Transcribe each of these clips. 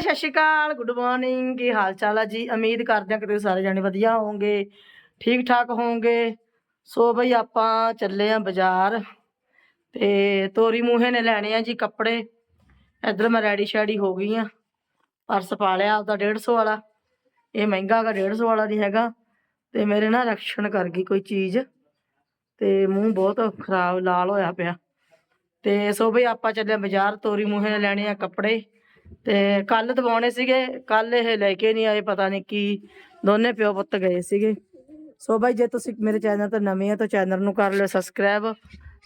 ਸਤਿ ਸ਼੍ਰੀ ਅਕਾਲ, good morning, ਕੀ ਹਾਲ ਚਾਲ ਆ ਜੀ? ਉਮੀਦ ਕਰਦੇ ਹਾਂ ਕਿ ਤੁਸੀਂ ਸਾਰੇ ਜਾਣੇ ਵਧੀਆ ਹੋਵੋਗੇ ਠੀਕ ਠਾਕ ਹੋਵੋਗੇ। ਸੋ ਬਈ ਆਪਾਂ ਚੱਲੇ ਆ ਬਾਜ਼ਾਰ ਤੇ ਤੋਰੀ ਮੂਹੇ ਨੇ ਲੈਣੇ ਆ ਜੀ ਕੱਪੜੇ। ਇੱਧਰ ਮੈਂ ਰੈਡੀ ਸ਼ੈਡੀ ਹੋ ਗਈ ਆ ਪਰਸ ਪਾ ਲਿਆ ਆਪਦਾ 150 ਵਾਲਾ। ਇਹ ਮਹਿੰਗਾ ਹੈਗਾ 150 ਵਾਲਾ ਨਹੀਂ ਹੈਗਾ। ਤੇ ਮੇਰੇ ਨਾ ਰਕਸ਼ਨ ਕਰ ਗਈ ਕੋਈ ਚੀਜ਼। ਤੇ ਮੂੰਹ ਬਹੁਤ ਖਰਾਬ, ਲਾਲ ਹੋਇਆ ਪਿਆ। ਤੇ ਸੋ ਬਈ ਆਪਾਂ ਚੱਲੇ ਆਂ ਬਾਜ਼ਾਰ, ਤੋਰੀ ਮੂਹੇ ਨੇ ਲੈਣੇ ਆ ਕੱਪੜੇ। ਤੇ ਕੱਲ ਦਵਾਉਣੇ ਸੀਗੇ ਕੱਲ ਇਹ ਲੈ ਕੇ ਨਹੀਂ ਆਏ, ਪਤਾ ਨਹੀਂ ਕੀ। ਦੋਨੇ ਪਿਓ ਪੁੱਤ ਗਏ ਸੀਗੇ। ਸੋ ਬਾਈ, ਜੇ ਤੁਸੀਂ ਮੇਰੇ ਚੈਨਲ ਤੇ ਨਵੇਂ ਆ ਤਾਂ ਚੈਨਲ ਨੂੰ ਕਰ ਲਿਓ ਸਬਸਕ੍ਰਾਈਬ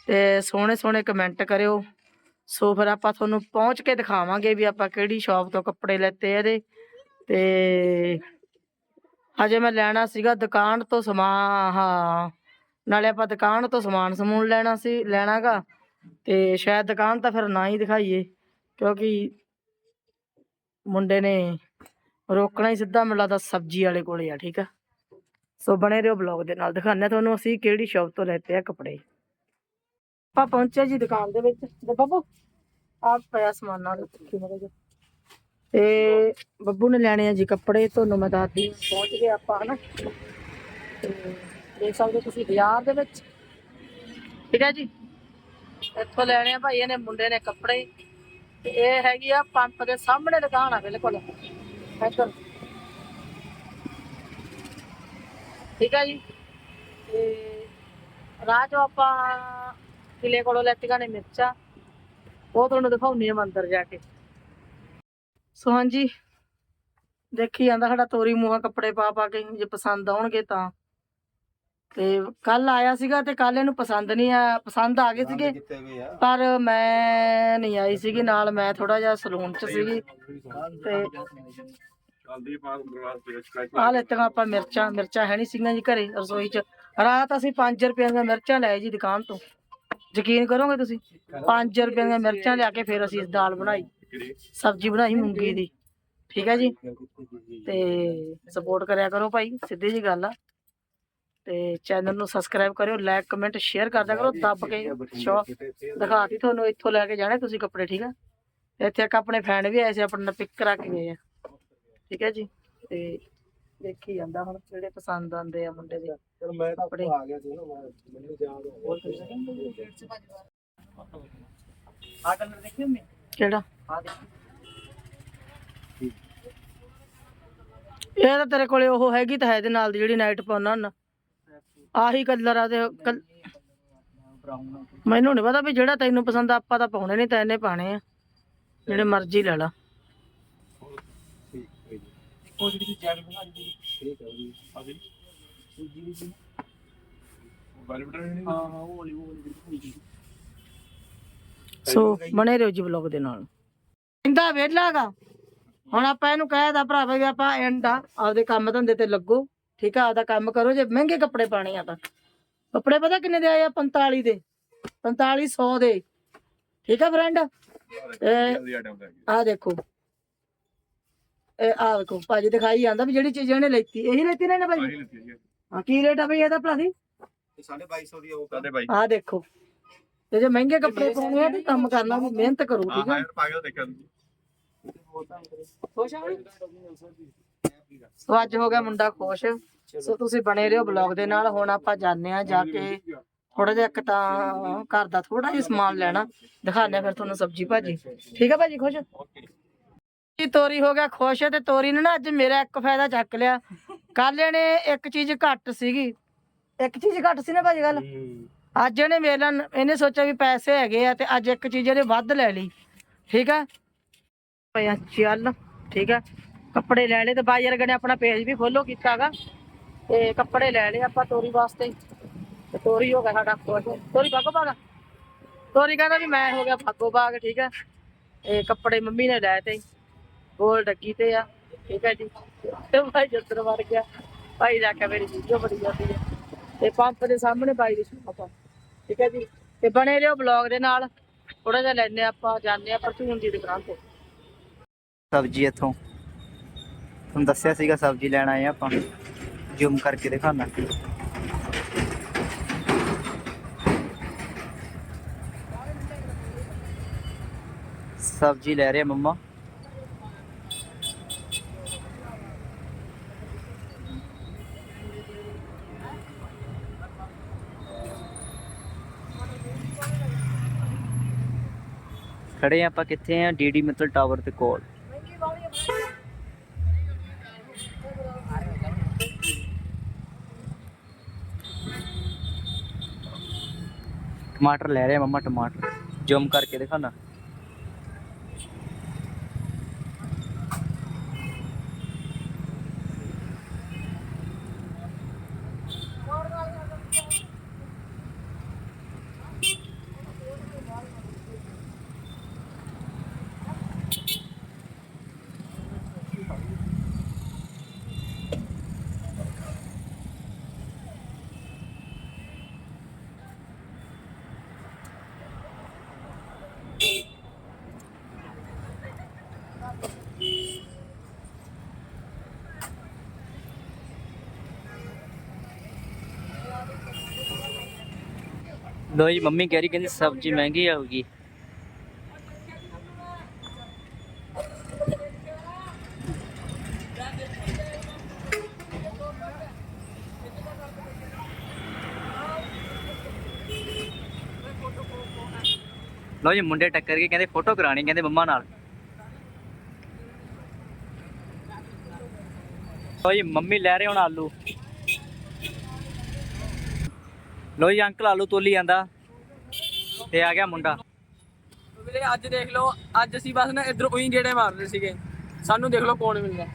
ਤੇ ਸੋਹਣੇ ਸੋਹਣੇ ਕਮੈਂਟ ਕਰਿਓ। ਸੋ ਫਿਰ ਆਪਾਂ ਤੁਹਾਨੂੰ ਪਹੁੰਚ ਕੇ ਦਿਖਾਵਾਂਗੇ ਵੀ ਆਪਾਂ ਕਿਹੜੀ ਸ਼ਾਪ ਤੋਂ ਕੱਪੜੇ ਲੈਤੇ ਆ ਇਹਦੇ। ਤੇ ਹਜੇ ਮੈਂ ਲੈਣਾ ਸੀਗਾ ਦੁਕਾਨ ਤੋਂ ਸਮਾਨ, ਹਾਂ। ਨਾਲੇ ਆਪਾਂ ਦੁਕਾਨ ਤੋਂ ਸਮਾਨ ਸਮੂਨ ਲੈਣਾ ਸੀ, ਲੈਣਾਗਾ। ਤੇ ਸ਼ਾਇਦ ਦੁਕਾਨ ਤਾਂ ਫਿਰ ਨਾ ਹੀ ਦਿਖਾਈਏ, ਕਿਉਂਕਿ ਮੁੰਡੇ ਨੇ ਰੋਕਣਾ ਹੀ ਸਿੱਧਾ ਮੈਨੂੰ ਲੱਗਦਾ ਸਬਜ਼ੀ ਵਾਲੇ ਕੋਲੇ ਆ, ਠੀਕ ਆ? ਸੋ ਬਣੇ ਰਹੋ ਬਲੌਗ ਦੇ ਨਾਲ, ਦਿਖਾਉਂਦੇ ਤੁਹਾਨੂੰ ਅਸੀਂ ਕਿਹੜੀ ਸ਼ਾਪ ਤੋਂ ਲੈਤੇ ਆ ਕੱਪੜੇ। ਆਪਾਂ ਪਹੁੰਚੇ ਜੀ ਦੁਕਾਨ ਦੇ ਵਿੱਚ। ਤੇ ਬੱਬੂ ਆਪ ਪਿਆ ਸਮਾਨ ਨਾਲ ਰੱਖੀ ਮਗਾ ਜੀ ਤੇ ਬੱਬੂ ਨੇ ਲੈਣੇ ਆ ਜੀ ਕੱਪੜੇ, ਤੁਹਾਨੂੰ ਮੈਂ ਦੱਸਦੀ ਪਹੁੰਚ ਗਏ ਆਪਾਂ, ਹਨਾ? ਤੇ ਦੇਖ ਸਕਦੇ ਹੋ ਤੁਸੀਂ ਬਾਜ਼ਾਰ ਦੇ ਵਿੱਚ। ਠੀਕ ਹੈ ਜੀ? ਇੱਥੋਂ ਲੈਣੇ ਆ ਭਾਈ, ਇਹਨੇ ਮੁੰਡੇ ਨੇ ਕੱਪੜੇ। ਤੇ ਇਹ ਹੈਗੀ ਆ ਪੰਪ ਦੇ ਸਾਹਮਣੇ ਦੁਕਾਨ ਆ ਬਿਲਕੁਲ। ਇੱਧਰ। ਠੀਕ ਆ ਜੀ। ਤੇ ਰਾਹ ਚੋਂ ਆਪਾਂ ਕਿਲੇ ਕੋਲੋਂ ਲੈਤੀਆਂ ਨੇ ਮਿਰਚਾਂ। ਉਹ ਤੁਹਾਨੂੰ ਦਿਖਾਉਣੀ ਆ ਮੈਂ ਜਾ ਕੇ। ਸੋ ਹਾਂਜੀ ਦੇਖੀ ਜਾਂਦਾ ਸਾਡਾ ਤੋਰੀ ਮੂੰਹਾਂ ਕੱਪੜੇ ਪਾ ਪਾ ਕੇ, ਜੇ ਪਸੰਦ ਆਉਣਗੇ ਤਾਂ। ਤੇ ਕੱਲ ਆਇਆ ਸੀਗਾ ਤੇ ਕੱਲ ਇਹਨੂੰ ਪਸੰਦ ਨਹੀਂ ਆ ਪਸੰਦ ਆ ਗਏ ਸੀਗੇ। ਆ। ਪਰ ਮੈਂ ਨਹੀਂ ਆਈ ਸੀਗੀ ਨਾਲ ਮੈਂ ਥੋੜਾ ਜਿਹਾ ਸਲੂਨ 'ਚ ਸੀਗੀ। ਤੇ ਆਹ ਲੈਤੀਆਂ ਆਪਾਂ ਮਿਰਚਾਂ ਮਿਰਚਾਂ ਹੈ ਨਹੀਂ ਸੀਗੀਆਂ ਜੀ ਘਰੇ ਰਸੋਈ 'ਚ। ਰਾਤ ਅਸੀਂ 5 ਰੁਪਏ ਦੀਆਂ ਮਿਰਚਾਂ ਲਏ ਜੀ ਦੁਕਾਨ ਤੋਂ। ਯਕੀਨ ਕਰੋਗੇ ਤੁਸੀਂ? 5 ਰੁਪਏ ਦੀਆਂ ਮਿਰਚਾਂ ਲਿਆ ਕੇ ਫਿਰ ਅਸੀਂ ਇਸ ਦਾਲ ਬਣਾਈ। ਸਬਜ਼ੀ ਬਣਾਈ ਮੂੰਗੀ ਦੀ। ਠੀਕ ਹੈ ਜੀ? ਤੇ ਸਪੋਰਟ ਕਰਿਆ ਕਰੋ ਭਾਈ ਸਿੱਧੀ ਜੀ ਗੱਲ ਆ। ਤੇ ਚੈਨਲ ਨੂੰ ਸਬਸਕ੍ਰਾਈਬ ਕਰਿਓ ਲਾਈਕ ਕਮੈਂਟ ਸ਼ੇਅਰ ਕਰਦਿਆ ਕਰੋ ਦੱਬ ਕੇ ਸ਼ੋ ਦਿਖਾਤੀ ਤੁਹਾਨੂੰ ਇੱਥੋਂ ਲੈ ਕੇ ਜਾਣੇ ਤੁਸੀਂ ਕੱਪੜੇ ਠੀਕ ਆ? ਇੱਥੇ ਇੱਕ ਆਪਣੇ ਫੈਨ ਵੀ ਆਏ ਸੀ ਆਪਣੇ ਨਾਲ ਪਿਕ ਕਰਾ ਕੇ ਗਏ ਆ। ਠੀਕ ਹੈ ਜੀ? ਤੇ ਦੇਖੀ ਜਾਂਦਾ ਹੁਣ ਜਿਹੜੇ ਪਸੰਦ ਆਉਂਦੇ ਆ ਮੁੰਡੇ ਦੇ ਚਲ ਮੈਂ ਤਾਂ ਕੱਪੜੇ। ਆ ਗਿਆ ਸੀ ਨਾ ਮੈਨੂੰ ਯਾਦ ਹੋ ਆ ਕਲਰ ਦੇਖਿਓ ਮੈਂ ਕਿਹੜਾ? ਆ ਦੇਖੀ। ਇਹ ਤਾਂ ਤੇਰੇ ਕੋਲੇ ਉਹ ਹੈਗੀ ਤਾਂ ਹੈ ਇਹਦੇ ਨਾਲ ਦੀ ਜਿਹੜੀ ਨਾਈਟ ਪਾਉਣਾ ਹੁੰਦਾ। ਆਹੀ ਕਲਰ ਆ ਤੇ ਕਲ- ਮੈਨੂੰ ਨਹੀਂ ਪਤਾ ਵੀ ਜਿਹੜਾ ਤੈਨੂੰ ਪਸੰਦ ਆ, ਆਪਾਂ ਤਾਂ ਪਾਉਣੇ ਨਹੀਂ ਤਾਂ ਇਹਨੇ ਪਾਣੇ ਆ। ਜਿਹੜੇ ਮਰਜ਼ੀ ਲੈ ਲਾ। ਉਹ ਜਿਹੜੀ ਜੈਕਟ ਠੀਕ ਹੈ ਦੂਜੀ ਵੀ ਸੀ। ਬਾਲੀਵੁੱਡ ਨਹੀਂ ਹਾਂ ਹਾਂ ਉਹ ਵਾਲੀ ਉਹ ਵਾਲੀ ਬਿਲਕੁਲ ਜੀ ਸੋ ਬਣੇ ਰਹੋ ਜੀ ਵਲੌਗ ਦੇ ਨਾਲ। ਇੰਦਾ ਵੇਲਾਗਾ ਹੁਣ ਆਪਾਂ ਇਹਨੂੰ ਕਹਿਦਾ ਭਰਾਵਾ ਵੀ ਆਪਾਂ ਐਂਡ ਆ। ਆਪਦੇ ਕੰਮ ਧੰਦੇ ਤੇ ਲੱਗੋ। ਠੀਕ ਆ ਆਪਦਾ ਕੰਮ ਕਰੋ ਜੇ ਮਹਿੰਗੇ ਕੱਪੜੇ ਪਾਣੇ ਆ ਤਾਂ। ਕੱਪੜੇ ਪਤਾ ਕਿੰਨੇ ਦੇ ਆਏ ਆ? 45 ਦੇ। 4500 ਦੇ। ਠੀਕ ਆ ਫਰੈਂਡ? ਇਹ ਆ ਦੇਖੋ। ਇਹ ਆ ਦੇਖੋ ਭਾਜੀ ਦਿਖਾਈ ਜਾਂਦਾ ਵੀ ਜਿਹੜੀ ਚੀਜ਼ ਇਹਨੇ ਲੈਤੀ। ਇਹੀ ਲੈਤੀ ਨਾ ਇਹਨੇ ਭਾਜੀ? ਹਾਂ। ਕੀ ਰੇਟ ਆ ਬਈ ਇਹਦਾ ਭਲਾ ਦੀ 2250 ਦੀ ਉਹ ਸਾਡੇ ਬਾਈ। ਆ ਦੇਖੋ। ਤੇ ਜੇ ਮਹਿੰਗੇ ਕੱਪੜੇ ਪਾਉਣੇ ਆ ਤੇ ਕੰਮ ਕਰਨਾ ਵੀ ਮਿਹਨਤ ਕਰੋ ਠੀਕ ਆ? ਹਾਂ ਪਾ ਕੇ ਦੇਖਿਆ ਤੁਸੀਂ। ਖੁਸ਼ ਆ? ਸੋ ਅੱਜ ਹੋ ਗਿਆ ਮੁੰਡਾ ਖੁਸ਼। ਸੋ ਤੁਸੀਂ ਬਣੇ ਰਹੋ ਬਲੌਗ ਦੇ ਨਾਲ। ਹੁਣ ਆਪਾਂ ਜਾਂਦੇ ਆ ਜਾ ਕੇ। ਥੋੜਾ ਜਿਹਾ ਇੱਕ ਤਾਂ ਘਰ ਦਾ ਥੋੜਾ ਜਿਹਾ ਸਮਾਨ ਲੈਣਾ। ਦਿਖਾਣੇ ਫਿਰ ਤੁਹਾਨੂੰ ਸਬਜੀ ਭਾਜੀ। ਠੀਕ ਆ ਭਾਜੀ, ਖੁਸ਼? ਜੀ, ਤੋਰੀ ਹੋ ਗਿਆ ਖੁਸ਼ ਤੇ ਤੋਰੀ ਨੇ ਨਾ ਅੱਜ ਮੇਰਾ ਇੱਕ ਫਾਇਦਾ ਚੱਕ ਲਿਆ। ਕੱਲ ਇਹਨੇ ਇੱਕ ਚੀਜ਼ ਘੱਟ ਸੀਗੀ। ਇੱਕ ਚੀਜ਼ ਘੱਟ ਸੀ ਨਾ ਭਾਜੀ ਗੱਲ? ਅੱਜ ਇਹਨੇ ਮੇਰੇ ਇਹਨੇ ਸੋਚਿਆ ਵੀ ਪੈਸੇ ਹੈਗੇ ਆ ਤੇ ਅੱਜ ਇੱਕ ਚੀਜ਼ ਇਹਨੇ ਵੱਧ ਲੈ ਲਈ। ਠੀਕ ਆ? ਪਿਆ ਚੱਲ। ਠੀਕ ਆ? ਕੱਪੜੇ ਲੈ ਲਏ ਤੇ ਬਾਈ ਵਰਗੇ ਨੇ ਆਪਣਾ ਪੇਜ ਵੀ ਫੋਲੋ ਕੀਤਾਗਾ ਤੇ ਕੱਪੜੇ ਲੈ ਲਏ ਆਪਾਂ ਤੋਰੀ ਵਾਸਤੇ। ਤੇ ਤੋਰੀ ਹੋ ਗਿਆ ਸਾਡਾ ਖੁਸ਼। ਤੋਰੀ ਬਾਗੋ ਬਾਗਾ? ਤੋਰੀ ਕਹਿੰਦਾ ਵੀ ਮੈਂ ਹੋ ਗਿਆ ਭਾਗੋ ਬਾਗ, ਠੀਕ ਆ। ਇਹ ਕੱਪੜੇ ਮੰਮੀ ਨੇ ਲੈ ਤੇ, ਗੋਲ ਡੱਗੀ ਤੇ ਆ, ਠੀਕ ਹੈ ਜੀ। ਤੇ ਭਾਈ ਜੱਤਰ ਵੜ ਗਿਆ। ਭਾਈ ਜਾ ਕੇ ਮੇਰੀ ਵੀਡੀਓ ਬੜੀ ਜਾਂਦੀ ਹੈ ਤੇ ਪੰਪ ਦੇ ਸਾਹਮਣੇ ਬਾਈ ਦੀ ਸ਼ਾਪ ਆ, ਠੀਕ ਹੈ ਜੀ। ਤੇ ਬਣੇ ਰਹੋ ਬਲੌਗ ਦੇ ਨਾਲ। ਥੋੜਾ ਜਿਹਾ ਲੈਣੇ ਆਪਾਂ, ਜਾਂਦੇ ਆ ਪਰਚੂਨ ਦੀ ਦੁਕਾਨ ਤੇ। ਸਬਜ਼ੀ ਇੱਥੋਂ। तुम दसिया सब्ज़ी लेना आए आप जुम करके दिखा सब्ज़ी ले रहे मम्मा खड़े हैं आप कितने हैं डीडी मित्तल टावर के कोल ਟਮਾਟਰ ਲੈ ਰਹੇ ਆ ਮੰਮਾ ਟਮਾਟਰ। ਜ਼ੂਮ ਕਰਕੇ ਦਿਖਾਣਾ ਲੋ ਜੀ, ਮੰਮੀ ਕਹਿ ਰਹੀ ਕਹਿੰਦੀ ਸਬਜ਼ੀ ਮਹਿੰਗੀ ਆਊਗੀ। ਲੋ ਜੀ, ਮੁੰਡੇ ਟੱਕਰ ਕੇ ਕਹਿੰਦੇ ਫੋਟੋ ਕਰਾਣੀ ਕਹਿੰਦੇ ਮੰਮਾ ਨਾਲ। ਲੋ ਜੀ, ਮੰਮੀ ਲੈ ਰਹੇ ਹੁਣ ਆਲੂ। ਲੋ ਜੀ ਅੰਕਲ ਆਲੂ ਤੋਲੀ ਜਾਂਦਾ। ਤੇ ਆ ਗਿਆ ਮੁੰਡਾ। ਵੀਰੇ ਅੱਜ ਦੇਖ ਲਓ ਅੱਜ ਅਸੀਂ ਬਸ ਨਾ ਇਧਰ ਉਹੀ ਗੇੜੇ ਮਾਰਦੇ ਸੀਗੇ। ਸਾਨੂੰ ਦੇਖ ਲਓ ਕੌਣ ਮਿਲਿਆ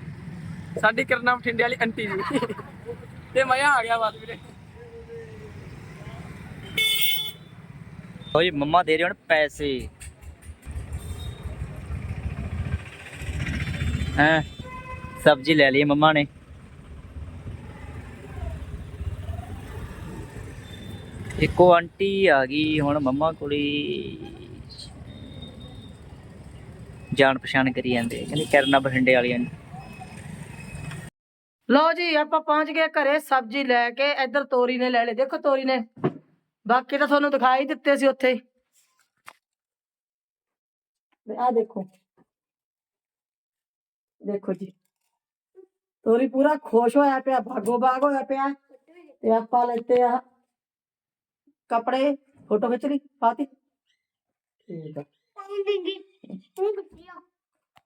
ਸਾਡੀ ਕਿਰਨਾ ਬਠਿੰਡੇ ਵਾਲੀ ਆਂਟੀ ਜੀ। ਤੇ ਮਜ਼ਾ ਆ ਗਿਆ ਬਸ ਵੀਰੇ। ਜੀ ਮੰਮਾ ਦੇ ਰਹੇ ਹੁਣ ਪੈਸੇ। ਹਾਂ? ਸਬਜ਼ੀ ਲੈ ਲਈ ਮੰਮਾ ਨੇ। ਇੱਕੋ ਆਂਟੀ ਆ ਗਈ, ਹੁਣ ਮੰਮਾ ਕੋਲੇ ਜਾਣ ਪਛਾਣ ਕਰੀ ਜਾਂਦੇ ਕਹਿੰਦੇ ਕਰਨਾ ਬਠਿੰਡੇ ਵਾਲੀਆਂ ਨੇ। ਲਓ ਜੀ, ਆਪਾਂ ਪਹੁੰਚ ਗਏ ਘਰੇ, ਸਬਜ਼ੀ ਲੈ ਕੇ, ਇੱਧਰ ਤੋਰੀ ਨੇ ਲੈ ਲਈ। ਦੇਖੋ ਤੋਰੀ ਨੇ, ਬਾਕੀ ਤਾਂ ਤੁਹਾਨੂੰ ਦਿਖਾਈ ਦਿੱਤੇ ਸੀ ਉੱਥੇ। ਆ ਦੇਖੋ। ਦੇਖੋ ਜੀ, ਤੋਰੀ ਪੂਰਾ ਖੁਸ਼ ਹੋਇਆ ਪਿਆ ਭਾਗੋ ਬਾਗ ਹੋਇਆ ਪਿਆ। ਤੇ ਆਪਾਂ ਲੈਤੇ ਆ ਕੱਪੜੇ ਫੋਟੋ ਖਿੱਚ ਲਈ ਪਾਤੀ। ਠੀਕ ਆ।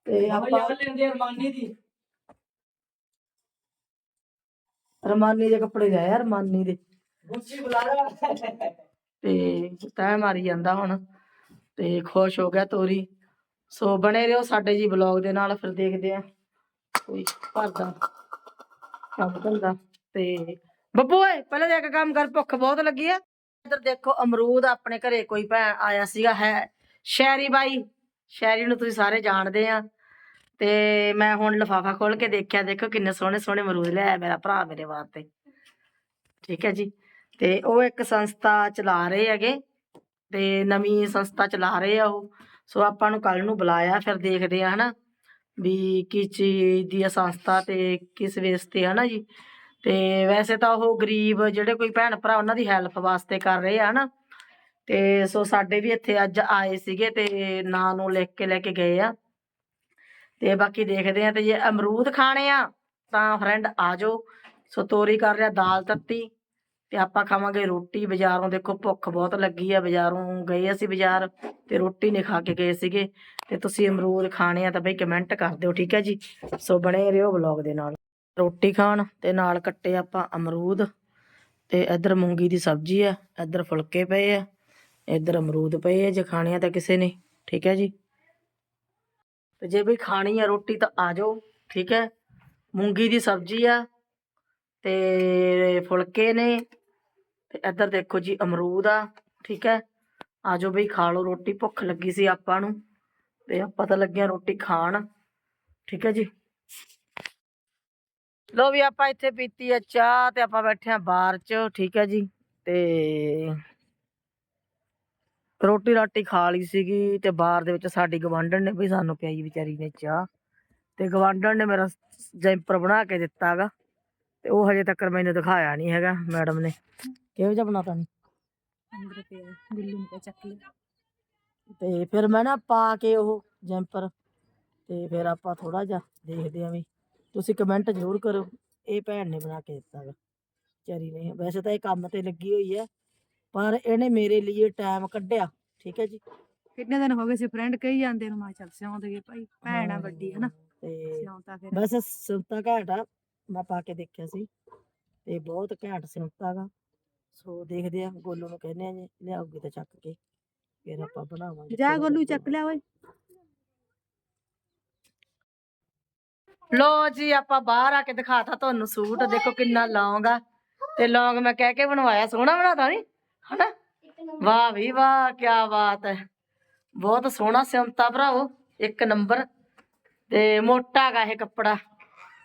ਤੇ ਆਪਾਂ ਲੈਂਦੇ ਅਰਮਾਨੀ ਦੀ। ਰਮਾਨੀ ਦੇ ਕੱਪੜੇ ਲੈ ਆ ਰਮਾਨੀ ਦੇ। ਗੁੱਚੀ ਬੁਲਾ ਰਿਹਾ ਤੇ ਤੈ ਮਾਰੀ ਜਾਂਦਾ ਹੁਣ। ਤੇ ਖੁਸ਼ ਹੋ ਗਿਆ ਤੋਰੀ। ਸੋ ਬਣੇ ਰਹੋ ਸਾਡੇ ਜੀ ਬਲੌਗ ਦੇ ਨਾਲ ਫਿਰ ਦੇਖਦੇ ਆ। ਕੋਈ ਘਰ ਦਾ ਕੰਮ ਧੰਦਾ। ਤੇ ਬੱਬੂ ਓਏ ਪਹਿਲੇ ਦੇਖ ਕੰਮ ਕਰ ਭੁੱਖ ਬਹੁਤ ਲੱਗੀ ਆ। ਇੱਧਰ ਦੇਖੋ, ਅਮਰੂਦ ਆਪਣੇ ਘਰੇ ਕੋਈ ਭੈਣ ਆਇਆ ਸੀਗਾ, ਹੈ। ਸ਼ੈਰੀ ਬਾਈ ਸ਼ੈਰੀ ਨੂੰ ਤੁਸੀਂ ਸਾਰੇ ਜਾਣਦੇ ਆ। ਤੇ ਮੈਂ ਹੁਣ ਲਫਾਫਾ ਖੋਲ ਕੇ ਦੇਖਿਆ, ਦੇਖੋ ਕਿੰਨੇ ਸੋਹਣੇ ਸੋਹਣੇ ਅਮਰੂਦ ਲਿਆਇਆ ਮੇਰਾ ਭਰਾ ਮੇਰੇ ਵਾਸਤੇ। ਠੀਕ ਹੈ ਜੀ। ਤੇ ਉਹ ਇੱਕ ਸੰਸਥਾ ਚਲਾ ਰਹੇ ਹੈਗੇ, ਤੇ ਨਵੀਂ ਸੰਸਥਾ ਚਲਾ ਰਹੇ ਆ ਉਹ। ਸੋ ਆਪਾਂ ਨੂੰ ਕੱਲ ਨੂੰ ਬੁਲਾਇਆ, ਫਿਰ ਦੇਖਦੇ ਆ, ਹਨਾ, ਵੀ ਕਿਸ ਚੀਜ਼ ਦੀ ਆ ਸੰਸਥਾ ਤੇ ਕਿਸ ਵੇਸ ਤੇ, ਹਨਾ ਜੀ। ਤੇ ਵੈਸੇ ਤਾਂ ਉਹ ਗਰੀਬ ਜਿਹੜੇ ਕੋਈ ਭੈਣ ਭਰਾ ਉਹਨਾਂ ਦੀ ਹੈਲਪ ਵਾਸਤੇ ਕਰ ਰਹੇ ਆ ਹਨਾ ਤੇ ਸੋ ਸਾਡੇ ਵੀ ਇੱਥੇ ਅੱਜ ਆਏ ਸੀਗੇ ਤੇ ਨਾਂ ਨੂੰ ਲਿਖ ਕੇ ਲੈ ਕੇ ਗਏ ਆ। ਤੇ ਬਾਕੀ ਦੇਖਦੇ ਆ ਤੇ ਜੇ ਅਮਰੂਦ ਖਾਣੇ ਆ ਤਾਂ ਫਰੈਂਡ ਆ ਜਾਓ। ਸੋ ਤੋਰੀ ਕਰ ਰਿਹਾ ਦਾਲ ਤੱਤੀ ਤੇ ਆਪਾਂ ਖਾਵਾਂਗੇ ਰੋਟੀ। ਬਾਜ਼ਾਰੋਂ ਦੇਖੋ ਭੁੱਖ ਬਹੁਤ ਲੱਗੀ ਆ, ਬਾਜ਼ਾਰੋਂ ਗਏ ਅਸੀਂ ਬਾਜ਼ਾਰ ਤੇ ਰੋਟੀ ਨਹੀਂ ਖਾ ਕੇ ਗਏ ਸੀਗੇ। ਤੇ ਤੁਸੀਂ ਅਮਰੂਦ ਖਾਣੇ ਆ ਤਾਂ ਬਈ ਕਮੈਂਟ ਕਰ ਦਿਓ, ਠੀਕ ਹੈ ਜੀ? ਸੋ ਬਣੇ ਰਹੋ ਵਲੌਗ ਦੇ ਨਾਲ। ਰੋਟੀ ਖਾਣ ਤੇ ਨਾਲ ਕੱਟੇ ਆਪਾਂ ਅਮਰੂਦ ਤੇ ਇੱਧਰ ਮੂੰਗੀ ਦੀ ਸਬਜ਼ੀ ਆ, ਇੱਧਰ ਫੁਲਕੇ ਪਏ ਆ, ਇੱਧਰ ਅਮਰੂਦ ਪਏ ਆ, ਜੇ ਖਾਣੇ ਆ ਤਾਂ ਕਿਸੇ ਨੇ, ਠੀਕ ਹੈ ਜੀ? ਤੇ ਜੇ ਵੀ ਖਾਣੀ ਆ ਰੋਟੀ ਤਾਂ ਆ ਜਾਓ, ਠੀਕ ਹੈ? ਮੂੰਗੀ ਦੀ ਸਬਜ਼ੀ ਆ ਤੇ ਫੁਲਕੇ ਨੇ ਤੇ ਇੱਧਰ ਦੇਖੋ ਜੀ ਅਮਰੂਦ ਆ, ਠੀਕ ਹੈ? ਆ ਜਾਓ ਬਈ ਖਾ ਲਓ ਰੋਟੀ, ਭੁੱਖ ਲੱਗੀ ਸੀ ਆਪਾਂ ਨੂੰ ਤੇ ਆਪਾਂ ਤਾਂ ਲੱਗਿਆ ਰੋਟੀ ਖਾਣ, ਠੀਕ ਹੈ ਜੀ? ਲੋ ਵੀ ਆਪਾਂ ਇੱਥੇ ਪੀਤੀ ਆ ਚਾਹ ਤੇ ਆਪਾਂ ਬੈਠੇ ਆ ਬਾਰ ਚ ਠੀਕ ਹੈ ਜੀ। ਤੇ ਰੋਟੀ ਰਾਟੀ ਖਾ ਲਈ ਸੀਗੀ ਤੇ ਬਾਰ ਦੇ ਵਿੱਚ ਸਾਡੀ ਗਵਾਂਢਣ ਨੇ ਵੀ ਸਾਨੂੰ ਪਿਆਈ ਵਿਚਾਰੀ ਨੇ ਚਾਹ। ਤੇ ਗਵਾਂਢਣ ਨੇ ਮੇਰਾ ਜੈਂਪਰ ਬਣਾ ਕੇ ਦਿੱਤਾਗਾ ਤੇ ਉਹ ਹਜੇ ਤੱਕ ਮੈਨੂੰ ਦਿਖਾਇਆ ਨਹੀਂ ਹੈਗਾ ਮੈਡਮ ਨੇ। ਕਿਹੋ ਜਿਹਾ ਬਣਾਤਾ ਨਹੀਂ ਅੰਦਰ ਪਿਆ ਬਿੱਲੂ ਨੇ ਚੱਕ ਲਿਆ। ਤੇ ਫਿਰ ਮੈਂ ਨਾ ਪਾ ਕੇ ਉਹ ਜੈਂਪਰ ਤੇ ਫਿਰ ਆਪਾਂ ਥੋੜਾ ਜਿਹਾ ਦੇਖਦੇ ਆਂ ਵੀ ਤੁਸੀਂ ਕਮੈਂਟ ਜ਼ਰੂਰ ਕਰੋ। ਇਹ ਭੈਣ ਨੇ ਬਣਾ ਕੇ ਦਿੱਤਾ ਗਾ ਚਰੀ ਨੇ ਵੈਸੇ ਤਾਂ ਇਹ ਕੰਮ ਤੇ ਲੱਗੀ ਹੋਈ ਹੈ ਪਰ ਇਹਨੇ ਮੇਰੇ ਲਈ ਟਾਈਮ ਕੱਢਿਆ ਠੀਕ ਹੈ ਜੀ? ਕਿੰਨੇ ਦਿਨ ਹੋ ਗਏ ਸੀ ਫਰੈਂਡ ਕਹੀ ਜਾਂਦੇ ਨੂੰ ਮੈਂ ਚੱਲ ਸਿਉਂ ਦੇਈਏ ਭਾਈ ਭੈਣ ਆ ਵੱਡੀ ਹਨਾ? ਤੇ ਸਿਉਂ ਤਾਂ ਫਿਰ। ਬਸ ਸਿੰਤਾ ਘਾਟ ਆ ਮੈਂ ਪਾ ਕੇ ਦੇਖਿਆ ਸੀ ਤੇ ਬਹੁਤ ਘੈਂਟ ਸਿੰਤਾ ਗਾ। ਸੋ ਦੇਖਦੇ ਆ ਗੋਲੂ ਨੂੰ ਕਹਿੰਦੇ ਆ ਜੀ ਲਿਆਉਗੀ ਤਾਂ ਚੱਕ ਕੇ ਫਿਰ ਆਪਾਂ ਬਣਾਵਾਂਗੇ। ਜਾ ਗੋਲੂ ਚੱਕ ਲਿਆ ਓਏ। ਲੋ ਜੀ ਆਪਾਂ ਬਾਹਰ ਆ ਕੇ ਦਿਖਾਤਾ ਤੁਹਾਨੂੰ ਸੂਟ। ਦੇਖੋ ਕਿੰਨਾ ਲੌਂਗ ਆ। ਤੇ ਲੌਂਗ ਮੈਂ ਕਹਿ ਕੇ ਬਣਵਾਇਆ ਸੋਹਣਾ ਬਣਾਤਾ ਨਹੀਂ ਹਨਾ? ਵਾਹ ਵੀ ਵਾਹ ਕੀ ਬਾਤ ਹੈ। ਬਹੁਤ ਸੋਹਣਾ ਸਿਉਂਤਾ ਭਰਾਵੋ ਇੱਕ ਨੰਬਰ। ਤੇ ਮੋਟਾ ਗਾ ਇਹ ਕੱਪੜਾ।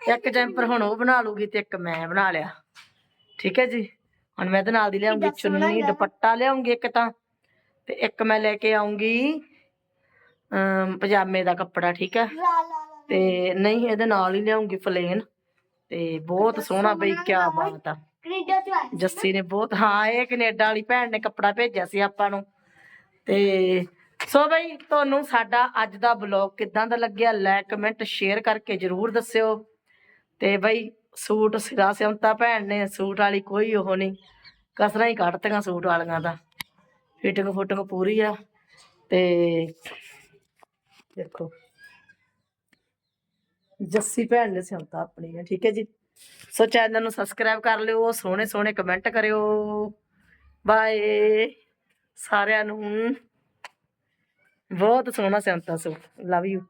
ਇੱਕ ਜੈਂਪਰ ਹੁਣ ਉਹ ਬਣਾ ਲੂਗੀ ਤੇ ਇੱਕ ਮੈਂ ਬਣਾ ਲਿਆ। ਠੀਕ ਹੈ ਜੀ? ਹੁਣ ਮੈਂ ਇਹਦੇ ਨਾਲ ਦੀ ਲਿਆਉਂਗੀ ਚੁੰਨੀ ਦੁਪੱਟਾ ਲਿਆਉਂਗੀ ਇੱਕ ਤਾਂ। ਤੇ ਇੱਕ ਮੈਂ ਲੈ ਕੇ ਆਉਂਗੀ ਪਜਾਮੇ ਦਾ ਕੱਪੜਾ ਠੀਕ ਹੈ? ਤੇ ਨਹੀਂ ਇਹਦੇ ਨਾਲ ਹੀ ਲਿਆਉਂਗੀ ਪਲੇਨ ਤੇ ਬਹੁਤ ਸੋਹਣਾ ਬਈ ਕੀ ਬਾਤ ਆ। ਜੱਸੀ ਨੇ ਬਹੁਤ ਹਾਂ ਇਹ ਕੈਨੇਡਾ ਵਾਲੀ ਭੈਣ ਨੇ ਕੱਪੜਾ ਭੇਜਿਆ ਸੀ ਆਪਾਂ ਨੂੰ। ਤੇ ਸੋ ਬਈ ਤੁਹਾਨੂੰ ਸਾਡਾ ਅੱਜ ਦਾ ਬਲੌਗ ਕਿਦਾਂ ਦਾ ਲੱਗਿਆ ਲਾਈਕ ਕਮੈਂਟ ਸ਼ੇਅਰ ਕਰਕੇ ਜਰੂਰ ਦੱਸਿਓ। ਤੇ ਬਈ ਸੂਟ ਸਿਰਾ ਸਿਉਂਤਾ ਭੈਣ ਨੇ ਸੂਟ ਵਾਲੀ ਕੋਈ ਉਹ ਨਹੀਂ। ਕਸਰਾਂ ਹੀ ਕੱਢਤੀਆਂ ਸੂਟ ਵਾਲੀਆਂ ਦਾ। ਫਿਟਿੰਗ ਫੁਟਿੰਗ ਪੂਰੀ ਆ। ਤੇ ਦੇਖੋ। ਜੱਸੀ ਭੈਣ ਨੇ ਸਿਉਂਤਾ ਆਪਣੀ ਨੇ ਠੀਕ ਹੈ ਜੀ। ਸੋ ਚੈਨਲ ਨੂੰ ਸਬਸਕ੍ਰਾਈਬ ਕਰ ਲਿਓ, ਸੋਹਣੇ ਸੋਹਣੇ ਕਮੈਂਟ ਕਰਿਓ। ਬਾਏ ਸਾਰਿਆਂ ਨੂੰ। ਬਹੁਤ ਸੋਹਣਾ ਸਿਉਂਤਾ ਸੂਟ ਲਵ ਯੂ